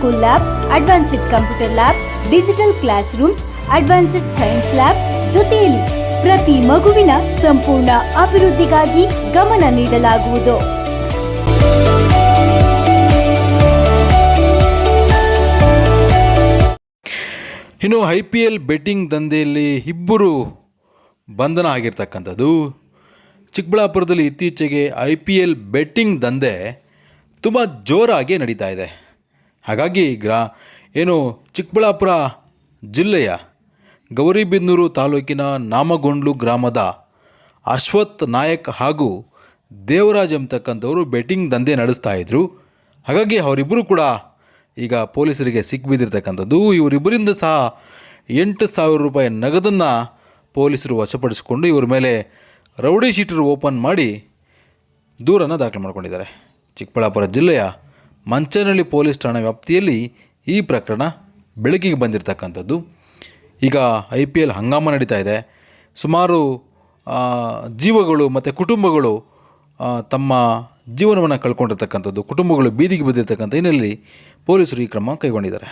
School lab advanced computer lab digital classrooms advanced science lab ಜೊತೆಯಲ್ಲಿ ಪ್ರತಿ ಮಗುವಿನ ಸಂಪೂರ್ಣ ಅಭಿವೃದ್ಧಿಗಾಗಿ ಗಮನ ನೀಡಲಾಗುವುದು. ಇನ್ನು ಐ ಪಿ ಎಲ್ ಬೆಟ್ಟಿಂಗ್ ದಂಧೆಯಲ್ಲಿ ಇಬ್ಬರು ಬಂಧನ ಆಗಿರ್ತಕ್ಕಂಥದ್ದು. ಚಿಕ್ಕಬಳ್ಳಾಪುರದಲ್ಲಿ ಇತ್ತೀಚೆಗೆ ಐ ಪಿ ಎಲ್ ಬೆಟ್ಟಿಂಗ್ ದಂಧೆ ತುಂಬ ಜೋರಾಗಿ ನಡೀತಾ ಇದೆ. ಹಾಗಾಗಿ ಗ್ರಾ, ಏನು ಚಿಕ್ಕಬಳ್ಳಾಪುರ ಜಿಲ್ಲೆಯ ಗೌರಿಬಿದನೂರು ತಾಲೂಕಿನ ನಾಮಗೊಂಡ್ಲು ಗ್ರಾಮದ ಅಶ್ವಥ್ ನಾಯಕ್ ಹಾಗೂ ದೇವರಾಜ್ ಎಂಬತಕ್ಕಂಥವರು ಬೆಟ್ಟಿಂಗ್ ದಂಧೆ ನಡೆಸ್ತಾ ಇದ್ದರು ಹಾಗಾಗಿ ಅವರಿಬ್ಬರು ಕೂಡ ಈಗ ಪೊಲೀಸರಿಗೆ ಸಿಕ್ಕಿಬಿದ್ದಿರ್ತಕ್ಕಂಥದ್ದು ಇವರಿಬ್ಬರಿಂದ ಸಹ ಎಂಟು ಸಾವಿರ ರೂಪಾಯಿ ನಗದನ್ನು ಪೊಲೀಸರು ವಶಪಡಿಸಿಕೊಂಡು ಇವ್ರ ಮೇಲೆ ರೌಡಿ ಶೀಟರ್ ಓಪನ್ ಮಾಡಿ ದೂರನ್ನು ದಾಖಲು ಮಾಡಿಕೊಂಡಿದ್ದಾರೆ. ಚಿಕ್ಕಬಳ್ಳಾಪುರ ಜಿಲ್ಲೆಯ ಮಂಚನಹಳ್ಳಿ ಪೊಲೀಸ್ ಠಾಣೆ ವ್ಯಾಪ್ತಿಯಲ್ಲಿ ಈ ಪ್ರಕರಣ ಬೆಳಕಿಗೆ ಬಂದಿರತಕ್ಕಂಥದ್ದು. ಈಗ ಐ ಪಿ ಎಲ್ ಹಂಗಾಮ ನಡೀತಾ ಇದೆ. ಸುಮಾರು ಜೀವಗಳು ಮತ್ತು ಕುಟುಂಬಗಳು ತಮ್ಮ ಜೀವನವನ್ನು ಕಳ್ಕೊಂಡಿರ್ತಕ್ಕಂಥದ್ದು, ಕುಟುಂಬಗಳು ಬೀದಿಗೆ ಬಿದ್ದಿರ್ತಕ್ಕಂಥ ಹಿನ್ನೆಲೆಯಲ್ಲಿ ಪೊಲೀಸರು ಈ ಕ್ರಮ ಕೈಗೊಂಡಿದ್ದಾರೆ.